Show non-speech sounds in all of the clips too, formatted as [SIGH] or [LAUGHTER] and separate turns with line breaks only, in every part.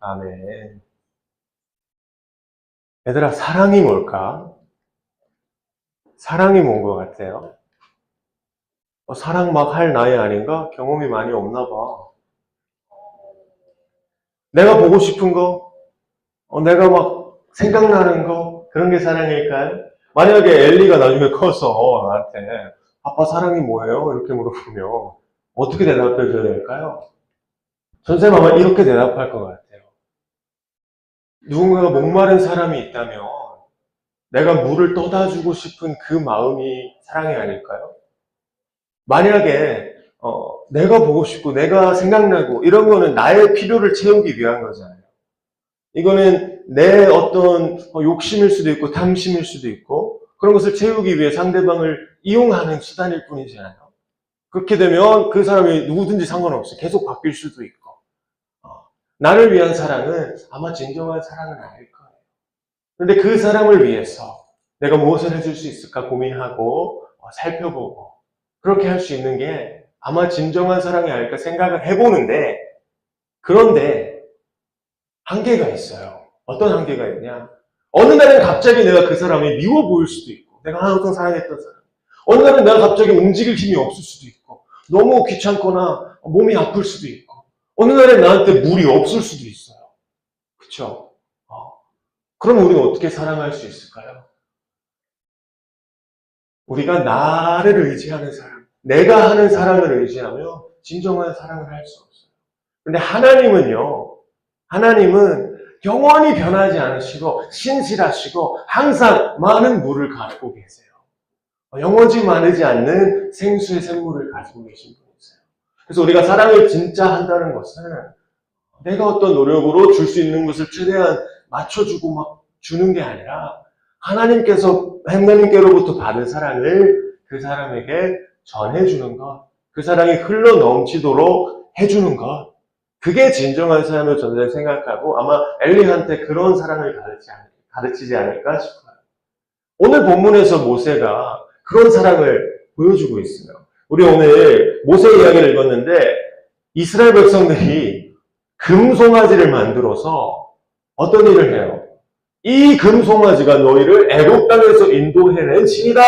아멘. 얘들아, 사랑이 뭘까? 사랑이 뭔 것 같아요? 어, 사랑 막 할 나이 아닌가? 경험이 많이 없나 봐. 내가 보고 싶은 거, 어, 내가 막 생각나는 거, 그런 게 사랑일까요? 만약에 엘리가 나중에 커서 나한테 아빠 사랑이 뭐예요? 이렇게 물어보면 어떻게 대답해 줘야 될까요? 선생님 아마 이렇게 대답할 것 같아요. 누군가가 목마른 사람이 있다면 내가 물을 떠다 주고 싶은 그 마음이 사랑이 아닐까요? 만약에 어, 내가 보고 싶고 내가 생각나고 이런 거는 나의 필요를 채우기 위한 거잖아요. 이거는 내 어떤 어, 욕심일 수도 있고 탐심일 수도 있고 그런 것을 채우기 위해 상대방을 이용하는 수단일 뿐이잖아요. 그렇게 되면 그 사람이 누구든지 상관없이 계속 바뀔 수도 있고 어, 나를 위한 사랑은 아마 진정한 사랑은 아닐 거예요. 그런데 그 사람을 위해서 내가 무엇을 해줄 수 있을까 고민하고 어, 살펴보고 그렇게 할 수 있는 게 아마 진정한 사랑이 아닐까 생각을 해보는데 그런데 한계가 있어요. 어떤 한계가 있냐? 어느 날은 갑자기 내가 그 사람이 미워 보일 수도 있고 내가 항상 사랑했던 사람 어느 날은 내가 갑자기 움직일 힘이 없을 수도 있고 너무 귀찮거나 몸이 아플 수도 있고 어느 날엔 나한테 물이 없을 수도 있어요. 그쵸? 어. 그럼 우리는 어떻게 사랑할 수 있을까요? 우리가 나를 의지하는 사랑, 내가 하는 사랑을 의지하며 진정한 사랑을 할 수 없어요. 근데 하나님은요, 하나님은 영원히 변하지 않으시고 신실하시고 항상 많은 물을 가지고 계세요. 영원히 마르지 않는 생수의 샘물을 가지고 계신 분이세요. 그래서 우리가 사랑을 진짜 한다는 것은 내가 어떤 노력으로 줄 수 있는 것을 최대한 맞춰주고 막 주는 게 아니라 하나님께서 하나님께로부터 받은 사랑을 그 사람에게 전해주는 것, 그 사랑이 흘러 넘치도록 해주는 것, 그게 진정한 사랑을 저는 생각하고 아마 엘리한테 그런 사랑을 가르치지 않을까 싶어요. 오늘 본문에서 모세가 그런 사랑을 보여주고 있어요. 우리 오늘 모세 이야기를 읽었는데 이스라엘 백성들이 금송아지를 만들어서 어떤 일을 해요? 이 금송아지가 너희를 애굽 땅에서 인도해낸 신이다.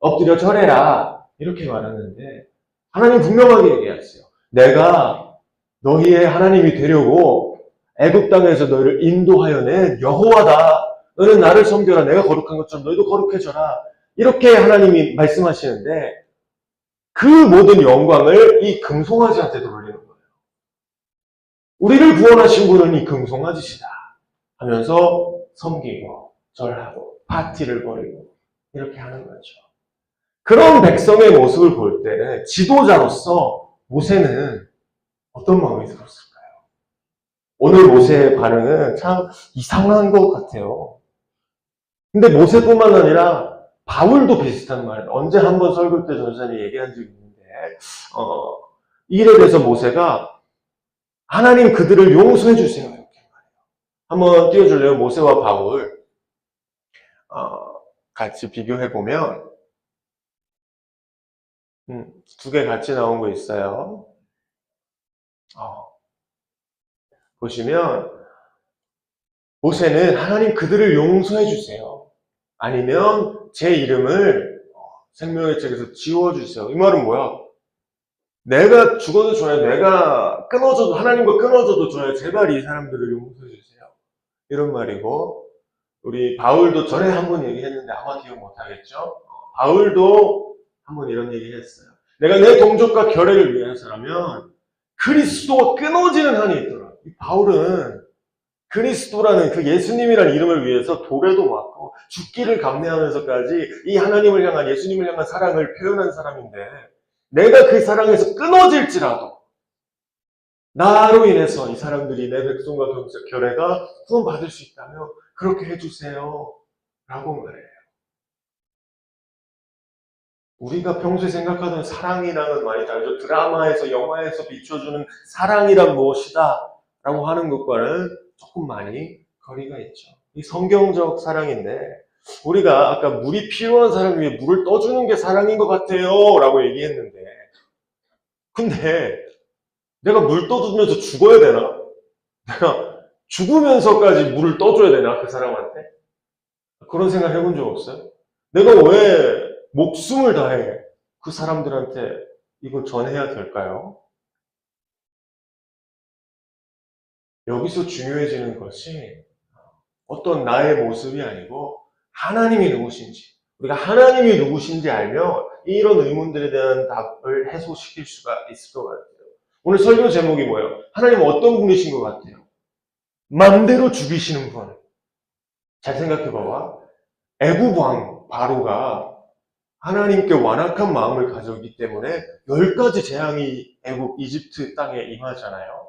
엎드려 절해라. 이렇게 말하는데 하나님 분명하게 얘기했어요. 내가 너희의 하나님이 되려고 애굽 땅에서 너희를 인도하여 낸 여호와다. 너는 나를 섬겨라. 내가 거룩한 것처럼 너희도 거룩해져라. 이렇게 하나님이 말씀하시는데 그 모든 영광을 이 금송아지한테 돌리는 거예요. 우리를 구원하신 분은 이 금송아지시다. 하면서 섬기고 절하고 파티를 벌이고 이렇게 하는 거죠. 그런 백성의 모습을 볼 때는 지도자로서 모세는 어떤 마음이 들었을까요? 오늘 모세의 반응은 참 이상한 것 같아요. 근데 모세뿐만 아니라 바울도 비슷한 말, 언제 한 번 설교 때 전사님 얘기한 적이 있는데, 어, 이 일에 대해서 모세가 하나님 그들을 용서해 주세요. 이렇게 말해요. 한번 띄워줄래요? 모세와 바울. 어, 같이 비교해 보면, 음, 두 개 같이 나온 거 있어요. 어, 보시면, 모세는 하나님 그들을 용서해 주세요. 아니면 제 이름을 생명의 책에서 지워주세요. 이 말은 뭐야? 내가 죽어도 좋아요. 내가 끊어져도, 하나님과 끊어져도 좋아요. 제발 이 사람들을 용서해 주세요. 이런 말이고, 우리 바울도 전에 한 번 얘기했는데 아마 기억 못 하겠죠? 바울도 한 번 이런 얘기 했어요. 내가 내 동족과 결례를 위해서라면 그리스도가 끊어지는 한이 있더라. 이 바울은 그리스도라는 그 예수님이라는 이름을 위해서 돌에도 맞고 죽기를 감내하면서까지 이 하나님을 향한 예수님을 향한 사랑을 표현한 사람인데 내가 그 사랑에서 끊어질지라도 나로 인해서 이 사람들이 내 백성과 결례가 구원받을 수 있다면 그렇게 해주세요 라고 말해요. 우리가 평소에 생각하던 사랑이랑은 많이 다르죠. 드라마에서, 영화에서 비춰주는 사랑이란 무엇이다 라고 하는 것과는 조금 많이 거리가 있죠. 이 성경적 사랑인데, 우리가 아까 물이 필요한 사람 위해 물을 떠주는 게 사랑인 것 같아요. 라고 얘기했는데, 근데 내가 물 떠주면서 죽어야 되나? 내가 죽으면서까지 물을 떠줘야 되나, 그 사람한테? 그런 생각 해본 적 없어요? 내가 왜 목숨을 다해 그 사람들한테 이걸 전해야 될까요? 여기서 중요해지는 것이 어떤 나의 모습이 아니고 하나님이 누구신지, 우리가 하나님이 누구신지 알면 이런 의문들에 대한 답을 해소시킬 수가 있을 것 같아요. 오늘 설교 제목이 뭐예요? 하나님은 어떤 분이신 것 같아요? 맘대로 죽이시는 분. 잘 생각해 봐봐. 애굽 왕 바로가 하나님께 완악한 마음을 가졌기 때문에 열 가지 재앙이 애굽 이집트 땅에 임하잖아요.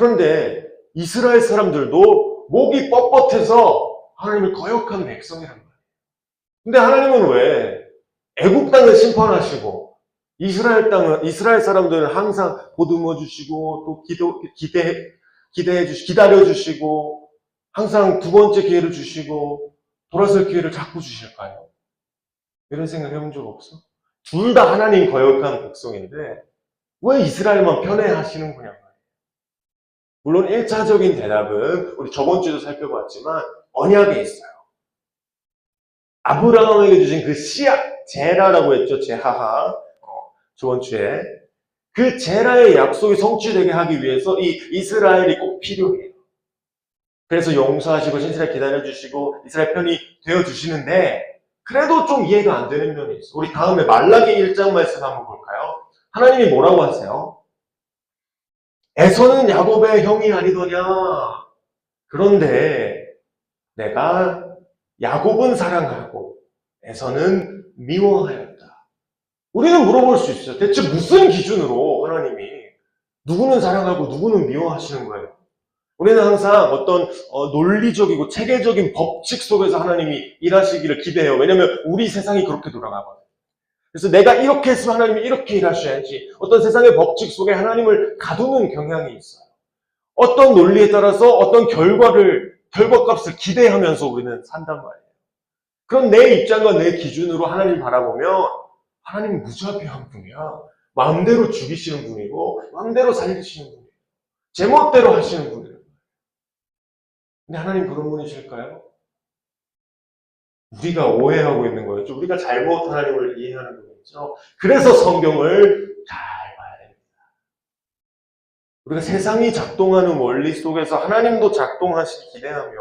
그런데 이스라엘 사람들도 목이 뻣뻣해서 하나님을 거역한 백성이란 말이에요. 근데 하나님은 왜 애굽 땅을 심판하시고 이스라엘 땅은 이스라엘 사람들은 항상 보듬어 주시고 또 기도 기대 기대해 주시 기다려 주시고 항상 두 번째 기회를 주시고 돌아설 기회를 자꾸 주실까요? 이런 생각 해본 적 없어? 둘 다 하나님 거역한 백성인데 왜 이스라엘만 편애하시는 거냐 말이에요. 물론 1차적인 대답은 우리 저번 주에도 살펴봤지만 언약에 있어요. 아브라함에게 주신 그 씨앗, 제라라고 했죠. 제하하. 어, 저번 주에. 그 제라의 약속이 성취되게 하기 위해서 이 이스라엘이 꼭 필요해요. 그래서 용서하시고 신실하게 기다려주시고 이스라엘 편이 되어주시는데 그래도 좀 이해가 안 되는 면이 있어. 우리 다음에 말라기 1장 말씀 한번 볼까요? 하나님이 뭐라고 하세요? 에서는 야곱의 형이 아니더냐. 그런데 내가 야곱은 사랑하고 에서는 미워하였다. 우리는 물어볼 수 있어요. 대체 무슨 기준으로 하나님이 누구는 사랑하고 누구는 미워하시는 거예요? 우리는 항상 어떤 어, 논리적이고 체계적인 법칙 속에서 하나님이 일하시기를 기대해요. 왜냐하면 우리 세상이 그렇게 돌아가거든요. 그래서 내가 이렇게 했으면 하나님이 이렇게 일하셔야지 어떤 세상의 법칙 속에 하나님을 가두는 경향이 있어요. 어떤 논리에 따라서 어떤 결과를 결과값을 기대하면서 우리는 산단 말이에요. 그럼 내 입장과 내 기준으로 하나님 바라보면 하나님은 무자비한 분이야. 마음대로 죽이시는 분이고 마음대로 살리시는 분이에요. 제멋대로 하시는 분이에요. 근데 하나님 그런 분이실까요? 우리가 오해하고 있는 거였죠. 우리가 잘못 하나님을 이해하는 거겠죠. 그래서 성경을 잘 봐야 됩니다. 우리가 세상이 작동하는 원리 속에서 하나님도 작동하시기 기대하면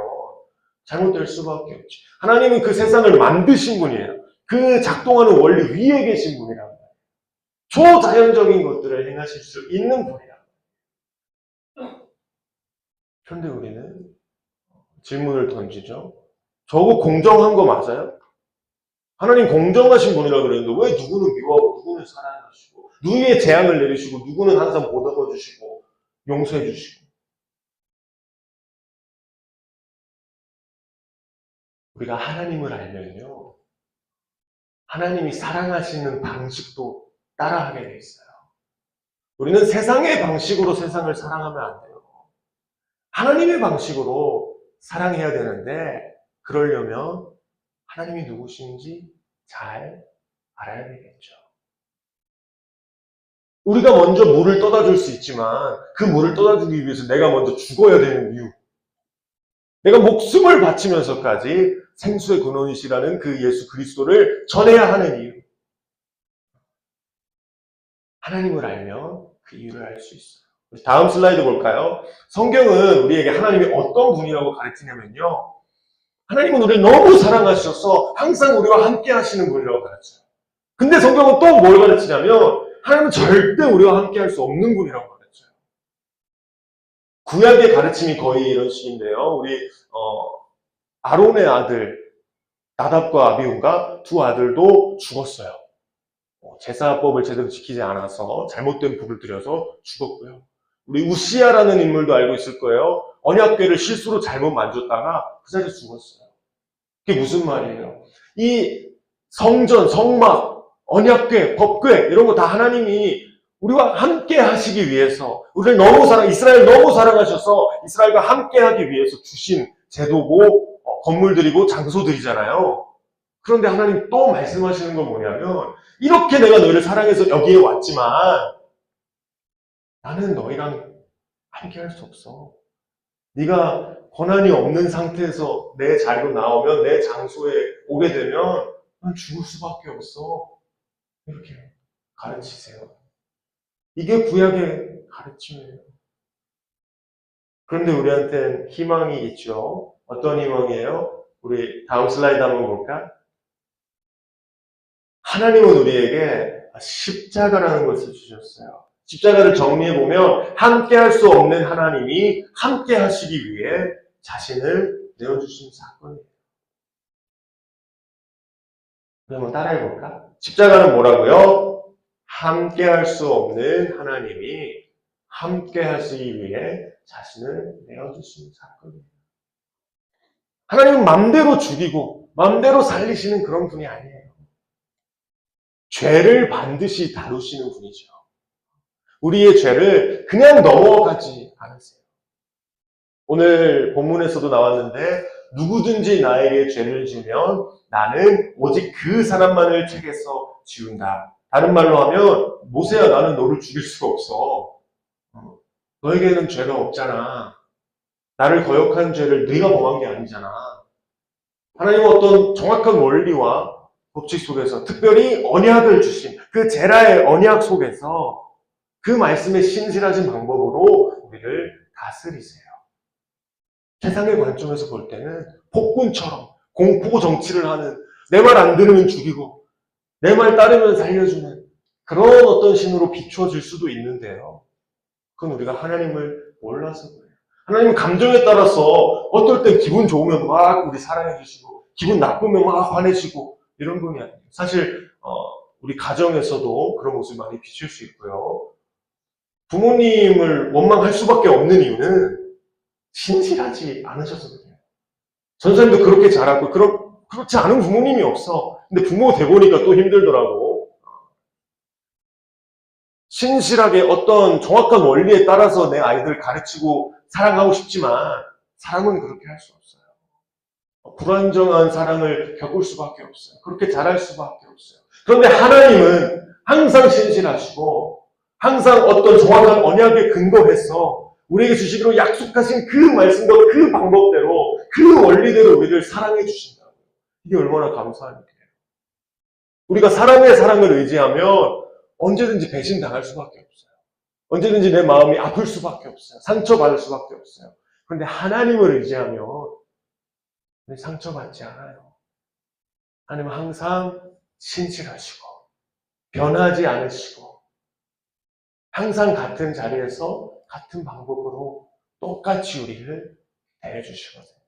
잘못될 수밖에 없지. 하나님은 그 세상을 만드신 분이에요. 그 작동하는 원리 위에 계신 분이란 말이에요. 초자연적인 것들을 행하실 수 있는 분이란 말이에요. 그런데 우리는 질문을 던지죠. 저거 공정한 거 맞아요? 하나님 공정하신 분이라 그랬는데 왜 누구는 미워하고 누구는 사랑하시고 누구의 재앙을 내리시고 누구는 항상 보듬어 주시고 용서해 주시고 우리가 하나님을 알면요 하나님이 사랑하시는 방식도 따라하게 돼 있어요. 우리는 세상의 방식으로 세상을 사랑하면 안 돼요. 하나님의 방식으로 사랑해야 되는데 그러려면 하나님이 누구신지 잘 알아야 되겠죠. 우리가 먼저 물을 떠다 줄 수 있지만 그 물을 떠다 주기 위해서 내가 먼저 죽어야 되는 이유. 내가 목숨을 바치면서까지 생수의 근원이시라는 그 예수 그리스도를 전해야 하는 이유. 하나님을 알면 그 이유를 알 수 있어요. 다음 슬라이드 볼까요? 성경은 우리에게 하나님이 어떤 분이라고 가르치냐면요. 하나님은 우리를 너무 사랑하셔서 항상 우리와 함께 하시는 분이라고 가르쳐요. 근데 성경은 또 뭘 가르치냐면 하나님은 절대 우리와 함께 할 수 없는 분이라고 가르쳐요. 구약의 가르침이 거의 이런 식인데요. 우리 어, 아론의 아들 나답과 아비온가 두 아들도 죽었어요. 어, 제사법을 제대로 지키지 않아서 잘못된 불을 들여서 죽었고요. 우리 우시아라는 인물도 알고 있을 거예요. 언약궤를 실수로 잘못 만졌다가 그 자리에 죽었어요. 그게 무슨 말이에요? 이 성전, 성막, 언약궤, 법궤 이런 거 다 하나님이 우리와 함께 하시기 위해서 우리를 너무 사랑, 이스라엘 너무 사랑하셔서 이스라엘과 함께 하기 위해서 주신 제도고 어, 건물들이고 장소들이잖아요. 그런데 하나님 또 말씀하시는 건 뭐냐면 이렇게 내가 너희를 사랑해서 여기에 왔지만 나는 너희랑 함께 할 수 없어. 네가 권한이 없는 상태에서 내 자리로 나오면 내 장소에 오게 되면 넌 죽을 수밖에 없어. 이렇게 가르치세요. 이게 구약의 가르침이에요. 그런데 우리한테는 희망이 있죠. 어떤 희망이에요? 우리 다음 슬라이드 한번 볼까? 하나님은 우리에게 십자가라는 것을 주셨어요. 십자가를 정리해 보면 함께 할 수 없는 하나님이 함께 하시기 위해 자신을 내어주신 사건이에요. 그러면 따라해 볼까? 십자가는 뭐라고요? 함께 할 수 없는 하나님이 함께 하시기 위해 자신을 내어주신 사건이에요. 하나님은 맘대로 죽이고 맘대로 살리시는 그런 분이 아니에요. 죄를 반드시 다루시는 분이죠. 우리의 죄를 그냥 넘어가지 않으세요. 오늘 본문에서도 나왔는데 누구든지 나에게 죄를 지면 나는 오직 그 사람만을 책에서 지운다. 다른 말로 하면 모세야 나는 너를 죽일 수가 없어. 어, 너에게는 죄가 없잖아. 나를 거역한 죄를 네가 범한 게 아니잖아. 하나님은 어떤 정확한 원리와 법칙 속에서 특별히 언약을 주신 그 제라의 언약 속에서 그 말씀에 신실하신 방법으로 우리를 다스리세요. 세상의 관점에서 볼 때는 폭군처럼 공포 정치를 하는 내 말 안 들으면 죽이고 내 말 따르면 살려주는 그런 어떤 신으로 비추어질 수도 있는데요. 그건 우리가 하나님을 몰라서 그래요. 하나님은 감정에 따라서 어떨 땐 기분 좋으면 막 우리 사랑해 주시고 기분 나쁘면 막 화내시고 이런 분이 아니에요. 사실 어, 우리 가정에서도 그런 모습이 많이 비칠 수 있고요. 부모님을 원망할 수밖에 없는 이유는 신실하지 않으셔서 그래요. 전사님도 그렇게 자랐고 그렇, 그렇지 않은 부모님이 없어. 근데 부모 돼보니까 또 힘들더라고. 신실하게 어떤 정확한 원리에 따라서 내 아이들을 가르치고 사랑하고 싶지만 사람은 그렇게 할 수 없어요. 불안정한 사랑을 겪을 수밖에 없어요. 그렇게 자랄 수밖에 없어요. 그런데 하나님은 항상 신실하시고 항상 어떤 정확한 언약에 근거해서 우리에게 주시기로 약속하신 그 말씀과 그 방법대로 그 원리대로 우리를 사랑해 주신다고. 이게 얼마나 감사한 일이에요. 우리가 사람의 사랑을 의지하면 언제든지 배신당할 수밖에 없어요. 언제든지 내 마음이 아플 수밖에 없어요. 상처받을 수밖에 없어요. 그런데 하나님을 의지하면 상처받지 않아요. 하나님은 항상 신실하시고 변하지 않으시고 항상 같은 자리에서 같은 방법으로 똑같이 우리를 대해주시거든요.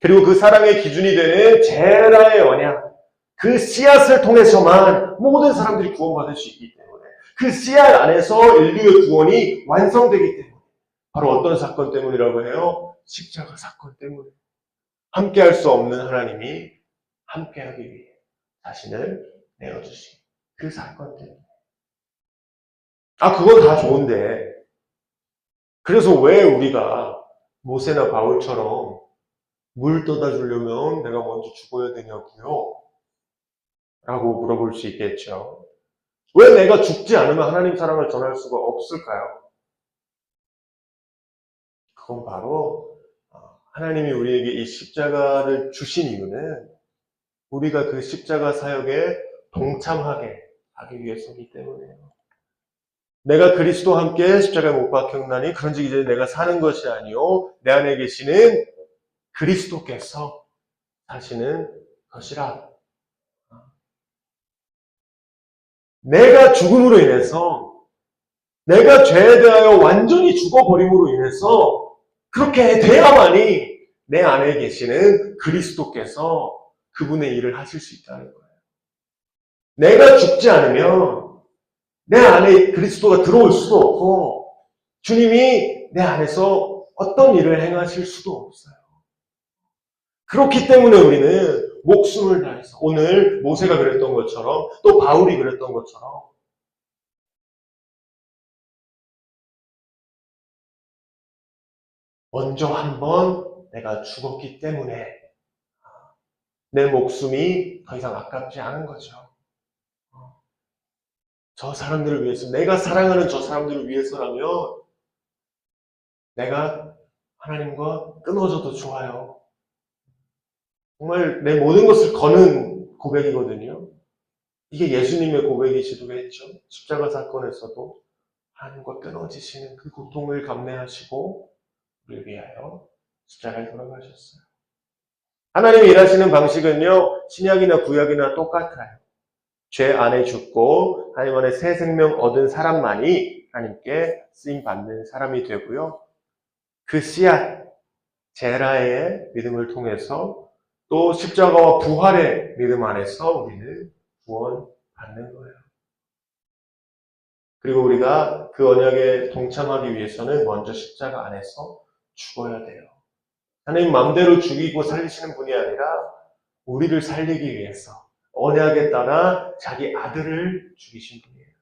그리고 그 사랑의 기준이 되는 제라의 언약, 그 씨앗을 통해서만 모든 사람들이 구원받을 수 있기 때문에 그 씨앗 안에서 인류의 구원이 완성되기 때문에 바로 어떤 사건 때문이라고 해요? 십자가 사건 때문에 함께 할 수 없는 하나님이 함께 하기 위해 자신을 내어주신 그 사건 때문에. 아, 그건 다 좋은데. 그래서 왜 우리가 모세나 바울처럼 물 떠다 주려면 내가 먼저 죽어야 되냐고요? 라고 물어볼 수 있겠죠. 왜 내가 죽지 않으면 하나님 사랑을 전할 수가 없을까요? 그건 바로 어, 하나님이 우리에게 이 십자가를 주신 이유는 우리가 그 십자가 사역에 동참하게 하기 위해서이기 때문에요. 내가 그리스도와 함께 십자가에 못 박혔나니 그런즉 이제 내가 사는 것이 아니요 내 안에 계시는 그리스도께서 사시는 것이라. 내가 죽음으로 인해서 내가 죄에 대하여 완전히 죽어버림으로 인해서 그렇게 돼야만이 내 안에 계시는 그리스도께서 그분의 일을 하실 수 있다는 거예요. 내가 죽지 않으면 내 안에 그리스도가 들어올 수도 없고 주님이 내 안에서 어떤 일을 행하실 수도 없어요. 그렇기 때문에 우리는 목숨을 다해서 오늘 모세가 그랬던 것처럼 또 바울이 그랬던 것처럼 먼저 한번 내가 죽었기 때문에 내 목숨이 더 이상 아깝지 않은 거죠. 저 사람들을 위해서, 내가 사랑하는 저 사람들을 위해서라면 내가 하나님과 끊어져도 좋아요. 정말 내 모든 것을 거는 고백이거든요. 이게 예수님의 고백이시기도 했죠. 십자가 사건에서도 하나님과 끊어지시는 그 고통을 감내하시고 우리를 위하여 십자가에 돌아가셨어요. 하나님이 일하시는 방식은요, 신약이나 구약이나 똑같아요. 죄 안에 죽고 하나님 안에 새 생명 얻은 사람만이 하나님께 쓰임 받는 사람이 되고요. 그 씨앗 제라의 믿음을 통해서 또 십자가와 부활의 믿음 안에서 우리는 구원 받는 거예요. 그리고 우리가 그 언약에 동참하기 위해서는 먼저 십자가 안에서 죽어야 돼요. 하나님 마음대로 죽이고 살리시는 분이 아니라 우리를 살리기 위해서 언약에 따라 자기 아들을 죽이신 분이에요.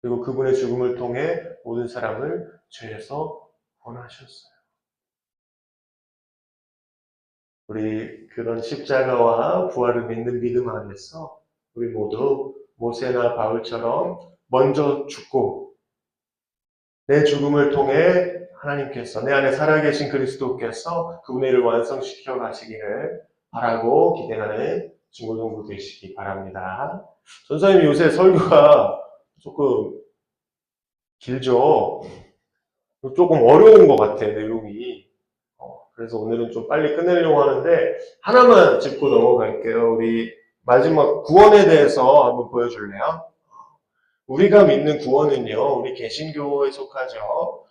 그리고 그분의 죽음을 통해 모든 사람을 죄에서 구원하셨어요. 우리 그런 십자가와 부활을 믿는 믿음 안에서 우리 모두 모세나 바울처럼 먼저 죽고 내 죽음을 통해 하나님께서 내 안에 살아계신 그리스도께서 그분의 일을 완성시켜 가시기를 바라고 기대하는 중고등부 되시기 바랍니다. 전사님이 요새 설교가 조금 길죠. 조금 어려운 것 같아 내용이. 어, 그래서 오늘은 좀 빨리 끝내려고 하는데 하나만 짚고 넘어갈게요. 우리 마지막 구원에 대해서 한번 보여줄래요? 우리가 믿는 구원은요, 우리 개신교에 속하죠.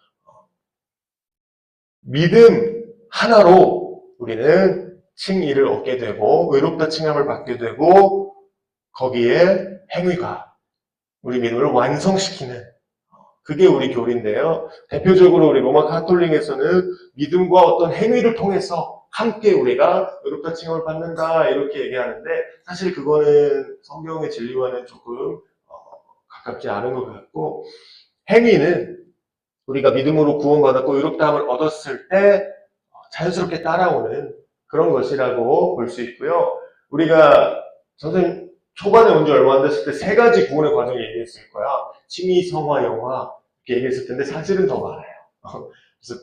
믿음 하나로 우리는 칭의를 얻게 되고, 의롭다 칭함을 받게 되고, 거기에 행위가 우리 믿음을 완성시키는 그게 우리 교리인데요. 대표적으로 우리 로마 카톨릭에서는 믿음과 어떤 행위를 통해서 함께 우리가 의롭다 칭함을 받는다 이렇게 얘기하는데 사실 그거는 성경의 진리와는 조금 어, 가깝지 않은 것 같고 행위는 우리가 믿음으로 구원받았고 의롭다함을 얻었을 때 자연스럽게 따라오는 그런 것이라고 볼 수 있고요. 우리가 선생님 초반에 온 지 얼마 안 됐을 때 세 가지 구원의 과정을 얘기했을 거야. 칭의, 성화, 영화 이렇게 얘기했을 텐데 사실은 더 많아요. [LAUGHS] 그래서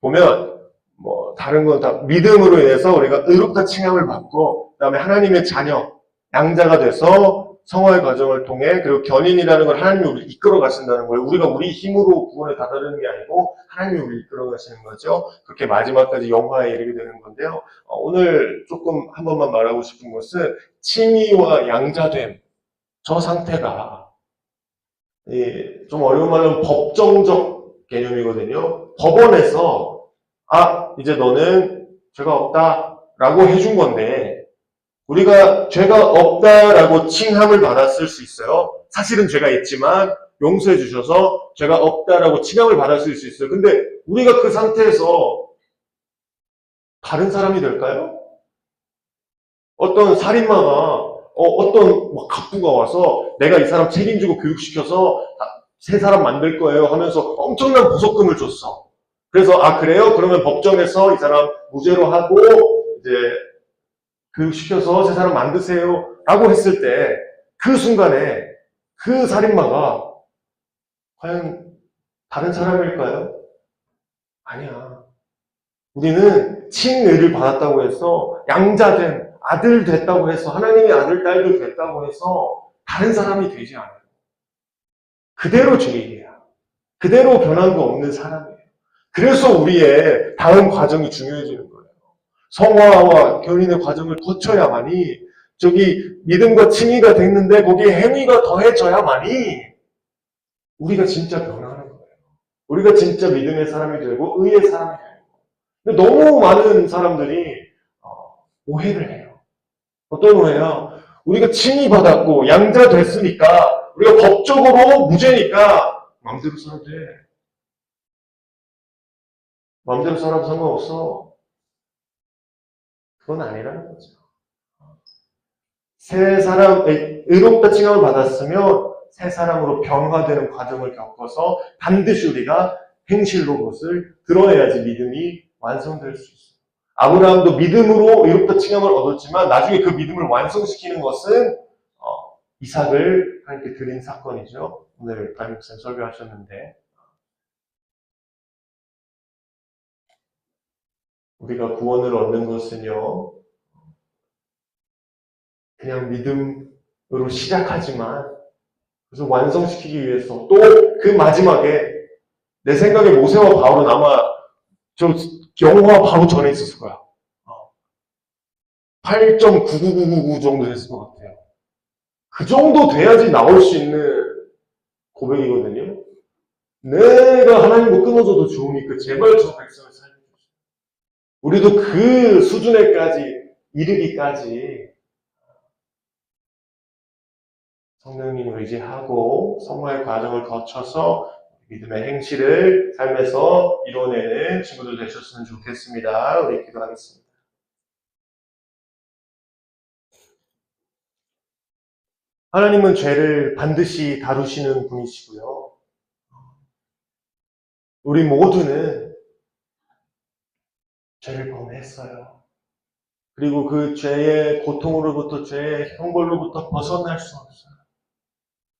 보면 뭐 다른 건 다 믿음으로 인해서 우리가 의롭다 칭함을 받고 그다음에 하나님의 자녀, 양자가 돼서 성화의 과정을 통해 그리고 견인이라는 걸 하나님이 우리를 이끌어 가신다는 거예요. 우리가 우리 힘으로 구원을 다다르는 게 아니고 하나님이 우리를 이끌어 가시는 거죠. 그렇게 마지막까지 영화에 이르게 되는 건데요. 어, 오늘 조금 한 번만 말하고 싶은 것은 칭의와 양자됨 저 상태가 예, 좀 어려운 말은 법정적 개념이거든요. 법원에서 아 이제 너는 죄가 없다라고 해준 건데 우리가 죄가 없다라고 칭함을 받았을 수 있어요. 사실은 죄가 있지만 용서해 주셔서 죄가 없다라고 칭함을 받았을 수 있어요. 근데 우리가 그 상태에서 다른 사람이 될까요? 어떤 살인마가 어, 떤 갑부가 와서 내가 이 사람 책임지고 교육시켜서 세 사람 만들 거예요 하면서 엄청난 보석금을 줬어. 그래서 아 그래요? 그러면 법정에서 이 사람 무죄로 하고 이제 교육 시켜서 세 사람 만드세요 라고 했을 때 그 순간에 그 살인마가 과연 다른 사람일까요? 아니야. 우리는 칭의를 받았다고 해서 양자된 아들 됐다고 해서 하나님의 아들 딸들 됐다고 해서 다른 사람이 되지 않아요. 그대로 죄인이야. 그대로 변함도 없는 사람이에요. 그래서 우리의 다음 과정이 중요해지는 거예요. 성화와 견인의 과정을 거쳐야만이 저기 믿음과 칭의가 됐는데 거기에 행위가 더해져야만이 우리가 진짜 변화하는 거예요. 우리가 진짜 믿음의 사람이 되고 의의 사람이 되는 거예요. 근데 너무 많은 사람들이 어, 오해를 해요. 어떤 오해요? 우리가 칭의 받았고 양자 됐으니까 우리가 법적으로 무죄니까 마음대로 살아도 돼. 마음대로 살아도 상관없어. 그건 아니라는 거죠. 새 사람, 의롭다 칭함을 받았으면 새 사람으로 변화되는 과정을 겪어서 반드시 우리가 행실로 그것을 드러내야지 믿음이 완성될 수 있어요. 아브라함도 믿음으로 의롭다 칭함을 얻었지만 나중에 그 믿음을 완성시키는 것은 어, 이삭을 하나님께 드린 사건이죠. 오늘 담임목사님 설교하셨는데 우리가 구원을 얻는 것은요, 그냥 믿음으로 시작하지만, 그래서 완성시키기 위해서 또 그 마지막에 내 생각에 모세와 바울은 아마 저 영화 바로 전에 있었을 거야. 8.99999 정도 됐을 것 같아요. 그 정도 돼야지 나올 수 있는 고백이거든요. 내가 하나님과 끊어져도 좋으니까 제발 저 살려주세요. 우리도 그 수준에까지 이르기까지 성령님을 의지하고 성화의 과정을 거쳐서 믿음의 행실을 삶에서 이뤄내는 친구들 되셨으면 좋겠습니다. 우리 기도하겠습니다. 하나님은 죄를 반드시 다루시는 분이시고요. 우리 모두는 죄를 범했어요. 그리고 그 죄의 고통으로부터, 죄의 형벌로부터 벗어날 수 없어요.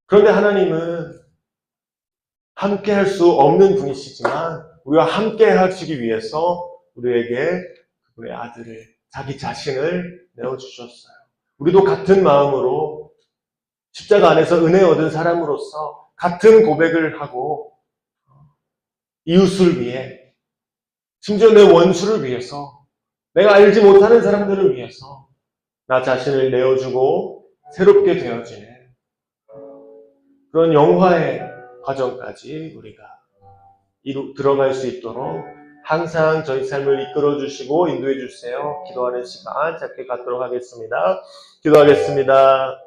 그런데 하나님은 함께 할 수 없는 분이시지만, 우리와 함께 하시기 위해서 우리에게 그분의 아들을, 자기 자신을 내어주셨어요. 우리도 같은 마음으로 십자가 안에서 은혜 얻은 사람으로서 같은 고백을 하고 이웃을 위해 심지어 내 원수를 위해서 내가 알지 못하는 사람들을 위해서 나 자신을 내어주고 새롭게 되어지는 그런 영화의 과정까지 우리가 들어갈 수 있도록 항상 저희 삶을 이끌어 주시고 인도해 주세요. 기도하는 시간 짧게 갖도록 하겠습니다. 기도하겠습니다.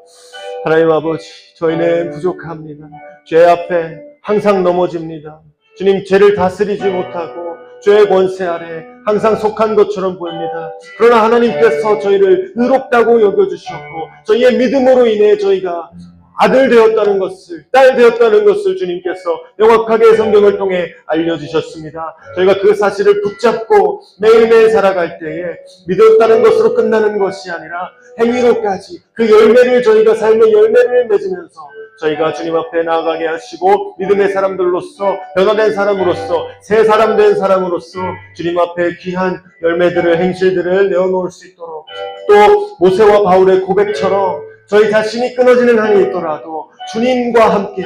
하나님 아버지, 저희는 부족합니다. 죄 앞에 항상 넘어집니다. 주님, 죄를 다스리지 못하고 죄의 권세 아래 항상 속한 것처럼 보입니다. 그러나 하나님께서 저희를 의롭다고 여겨주셨고, 저희의 믿음으로 인해 저희가 아들 되었다는 것을, 딸 되었다는 것을 주님께서 명확하게 성경을 통해 알려주셨습니다. 저희가 그 사실을 붙잡고 매일매일 살아갈 때에 믿었다는 것으로 끝나는 것이 아니라 행위로까지 그 열매를 저희가 삶의 열매를 맺으면서 저희가 주님 앞에 나아가게 하시고 믿음의 사람들로서 변화된 사람으로서 새 사람 된 사람으로서 주님 앞에 귀한 열매들을 행실들을 내어놓을 수 있도록 또 모세와 바울의 고백처럼 저희 자신이 끊어지는 한이 있더라도 주님과 함께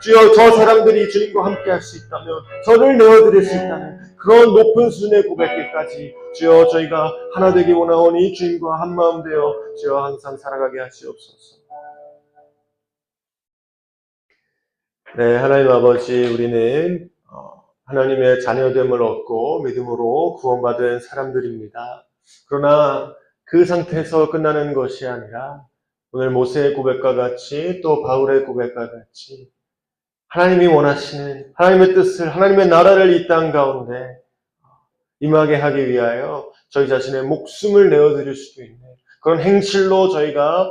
주여 저 사람들이 주님과 함께 할 수 있다면 저를 내어드릴 수 있다는 그런 높은 수준의 고백기까지 주여 저희가 하나 되기 원하오니 주님과 한마음 되어 주여 항상 살아가게 하시옵소서. 네, 하나님 아버지, 우리는 어, 하나님의 자녀됨을 얻고 믿음으로 구원받은 사람들입니다. 그러나 그 상태에서 끝나는 것이 아니라 오늘 모세의 고백과 같이 또 바울의 고백과 같이 하나님이 원하시는 하나님의 뜻을 하나님의 나라를 이 땅 가운데 임하게 하기 위하여 저희 자신의 목숨을 내어드릴 수도 있는 그런 행실로 저희가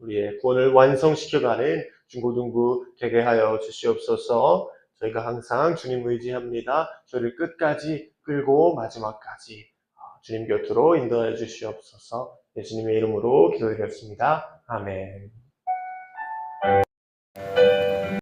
우리의 구원을 완성시켜가는 중고등부 되게 하여 주시옵소서 저희가 항상 주님 의지합니다. 저희를 끝까지 끌고 마지막까지 주님 곁으로 인도해 주시옵소서 예수님의 이름으로 기도드렸습니다. 아멘.